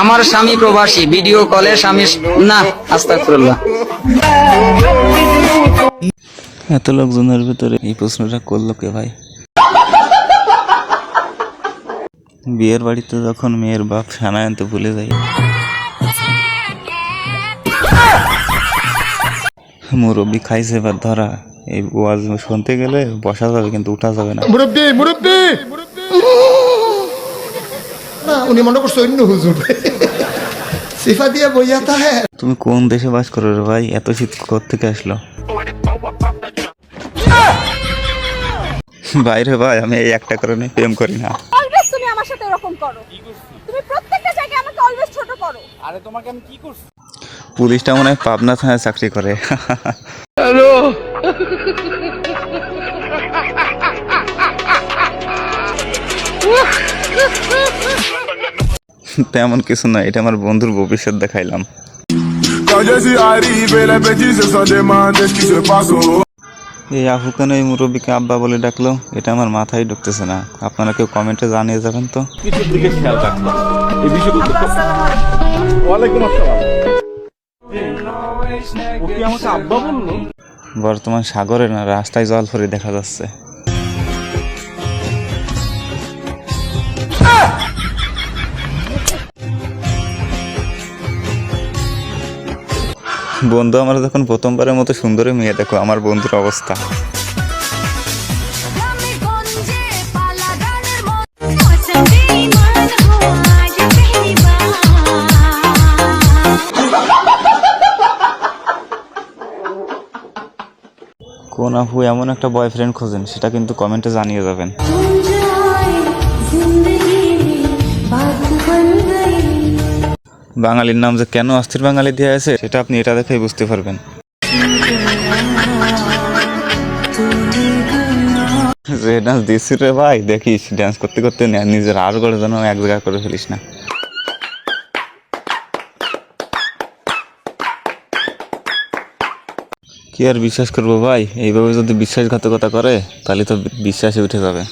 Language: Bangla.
আমার স্বামী প্রবাসী ভিডিও কলে স্বামী না আস্তাগফিরুল্লাহ। এত লোকজনের ভিতরে এই প্রশ্নটা করল কে ভাই? বিয়ের বাড়িতে যখন মেয়ের বাপ সানা আনতে ভুলে যায়। মুরব্বী খাইছে এবার ধরা এই ওয়াজ শুনতে গেলে বসা যাবে কিন্তু উঠা যাবে না। মুরব্বী মুরব্বী! না উনি মনে করছে অন্য হুজুর। সিফা দিয়ে বইয়া তাহে। তুমি কোন দেশে বাস করো রে ভাই? এত শীত থেকে আসলো? বাইরে ভাই আমি এই একটা কারণে প্রেম করি না। অলওয়েজ তুমি আমার সাথে এরকম করো। তুমি প্রত্যেকটা জায়গায় আমাকে অলওয়েজ ছোট করো। পুলিশটা মনে হয় পাবনা থানায় চাকরি করে। তেমন কিছু না এটা আমার বন্ধুর ভবিষ্যৎ দেখাইলাম. এই কেন এই মুরব্বীকে আব্বা বলে ডাকলো? এটা আমার মাথায় ঢুকতেছে না। আপনারা কেউ কমেন্টে জানিয়ে যাবেন তো? কিছুর দিকে খেয়াল রাখবা এই বিষয়গুলো ওয়ালাইকুম আসসালাম। ও কি আমাকে আব্বা বলল? বর্তমান সাগরে না রাস্তায় জল ফরে দেখা যাচ্ছে। বন্ধু, আমার যখন প্রথমবারের মতো সুন্দরী মেয়ে, দেখো আমার বন্ধুর অবস্থা। কোন আপু, এমন একটা বয়ফ্রেন্ড খোঁজেন, সেটা কিন্তু কমেন্টে জানিয়ে যাবেন। বাঙালির নাম যে কেন অস্থির বাঙালি দেওয়া আছে সেটা আপনি এটা দেখেই বুঝতে পারবেন। যে ডান্স দিচ্ছি রে ভাই, দেখিস ডান্স করতে করতে নিজের আর করে যেন এক জায়গা করে ফেলিস না। কি আর বিশ্বাস করব ভাই? এইভাবে যদি বিশ্বাসঘাতকতা করে, তাহলে তো বিশ্বাসে উঠে যাবে।